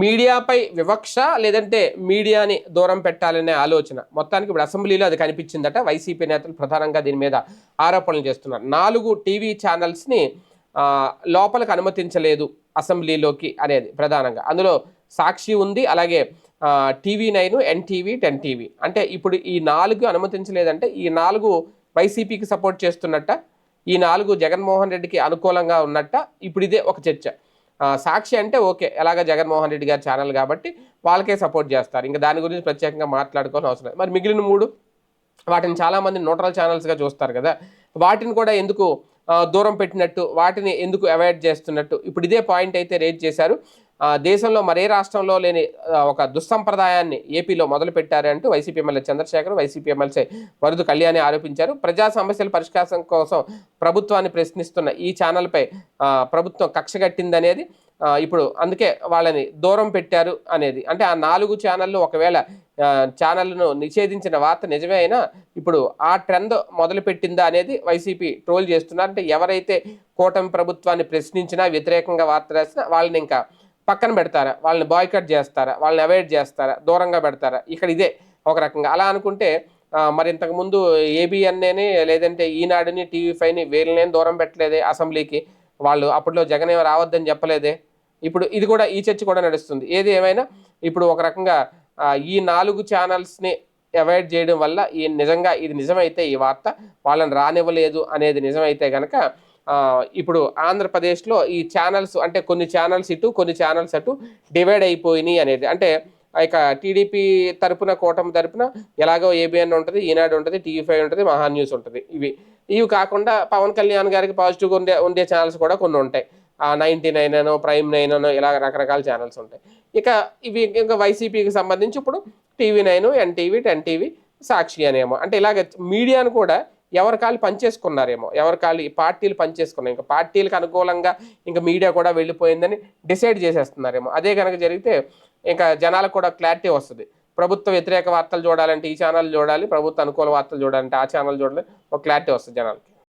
మీడియాపై వివక్ష లేదంటే మీడియాని దూరం పెట్టాలనే ఆలోచన. మొత్తానికి ఇప్పుడు అసెంబ్లీలో అది కనిపించిందట. వైసీపీ నేతలు ప్రధానంగా దీని మీద ఆరోపణలు చేస్తున్నారు. నాలుగు టీవీ ఛానల్స్ని లోపలికి అనుమతించలేదు అసెంబ్లీలోకి అనేది ప్రధానంగా. అందులో సాక్షి ఉంది అలాగే TV nine NTV ten TV. అంటే ఇప్పుడు ఈ నాలుగు అనుమతించలేదంటే ఈ నాలుగు వైసీపీకి సపోర్ట్ చేస్తున్నట్ట ఈ నాలుగు జగన్మోహన్ రెడ్డికి అనుకూలంగా ఉన్నట్ట ఇప్పుడు ఇదే ఒక చర్చ. సాక్షి అంటే ఓకే. ఎలాగ జగన్మోహన్ రెడ్డి గారి ఛానల్ కాబట్టి వాళ్ళకే సపోర్ట్ చేస్తారు. ఇంకా దాని గురించి ప్రత్యేకంగా మాట్లాడుకోవాల్సిన అవసరం లేదు. మరి మిగిలిన మూడు? వాటిని చాలామంది న్యూట్రల్ ఛానల్స్గా చూస్తారు కదా. వాటిని కూడా ఎందుకు దూరం పెట్టినట్టు వాటిని ఎందుకు అవాయిడ్ చేస్తున్నట్టు? ఇప్పుడు ఇదే పాయింట్ అయితే రేజ్ చేశారు. దేశంలో మరే రాష్ట్రంలో లేని ఒక దుస్సంప్రదాయాన్ని ఏపీలో మొదలు పెట్టారంటూ YCP MLA Chandrasekhar YCP MLC Varudu Kalyani ఆరోపించారు. ప్రజా సమస్యల పరిష్కారం కోసం ప్రభుత్వాన్ని ప్రశ్నిస్తున్న ఈ ఛానల్పై ప్రభుత్వం కక్ష కట్టిందనేది ఇప్పుడు అందుకే వాళ్ళని దూరం పెట్టారు అనేది. అంటే ఆ నాలుగు ఛానళ్ళు ఒకవేళ ఛానల్ను నిషేధించిన వార్త నిజమే అయినా ఇప్పుడు ఆ ట్రెండ్ మొదలుపెట్టిందా అనేది వైసీపీ ట్రోల్ చేస్తున్నారు. అంటే ఎవరైతే కూటమి ప్రభుత్వాన్ని ప్రశ్నించినా వ్యతిరేకంగా వార్త రాసినా వాళ్ళని ఇంకా పక్కన పెడతారా? వాళ్ళని బాయ్కట్ చేస్తారా? వాళ్ళని అవాయిడ్ చేస్తారా? దూరంగా పెడతారా? ఇక్కడ ఇదే ఒక రకంగా. అలా అనుకుంటే మరి ఇంతకుముందు ఏబిఎన్ఏని లేదంటే ఈనాడుని టీవీ ఫైవ్ని వీళ్ళనేం దూరం పెట్టలేదే అసెంబ్లీకి? వాళ్ళు అప్పట్లో జగన్ ఏమీ రావద్దని చెప్పలేదే? ఇప్పుడు ఇది కూడా ఈ చర్చ కూడా నడుస్తుంది. ఏది ఏమైనా ఇప్పుడు ఒక రకంగా ఈ నాలుగు ఛానల్స్ని అవాయిడ్ చేయడం వల్ల ఈ నిజంగా ఇది నిజమైతే ఈ వార్త వాళ్ళని రానివ్వలేదు అనేది నిజమైతే కనుక ఇప్పుడు ఆంధ్రప్రదేశ్లో ఈ ఛానల్స్ అంటే కొన్ని ఛానల్స్ ఇటు కొన్ని ఛానల్స్ అటు డివైడ్ అయిపోయినాయి అనేది. అంటే ఇక టీడీపీ తరపున కూటమి తరపున ఎలాగో ఏబిఎన్ ఉంటుంది ఈనాడు ఉంటుంది టీవీ ఫైవ్ ఉంటుంది మహా న్యూస్ ఉంటుంది. ఇవి ఇవి కాకుండా పవన్ కళ్యాణ్ గారికి పాజిటివ్గా ఉండే ఉండే ఛానల్స్ కూడా కొన్ని ఉంటాయి. నైన్టీ నైంటీ నైన్ అనో ప్రైమ్ నైన్ అనో ఇలా రకరకాల ఛానల్స్ ఉంటాయి. ఇక ఇవి ఇంకా వైసీపీకి సంబంధించి ఇప్పుడు TV nine NTV ten TV Sakshi అనేమో అంటే ఇలాగ మీడియాను కూడా ఎవరి కాళ్ళు పనిచేసుకున్నారేమో ఎవరి కాళ్ళు ఈ పార్టీలు పనిచేసుకున్నాయి ఇంకా పార్టీలకు అనుకూలంగా ఇంకా మీడియా కూడా వెళ్ళిపోయిందని డిసైడ్ చేసేస్తున్నారేమో. అదే కనుక జరిగితే ఇంకా జనాలకు కూడా క్లారిటీ వస్తుంది. ప్రభుత్వ వ్యతిరేక వార్తలు చూడాలంటే ఈ ఛానల్ చూడాలి ప్రభుత్వ అనుకూల వార్తలు చూడాలంటే ఆ ఛానల్ చూడాలి ఒక క్లారిటీ వస్తుంది జనాలకి.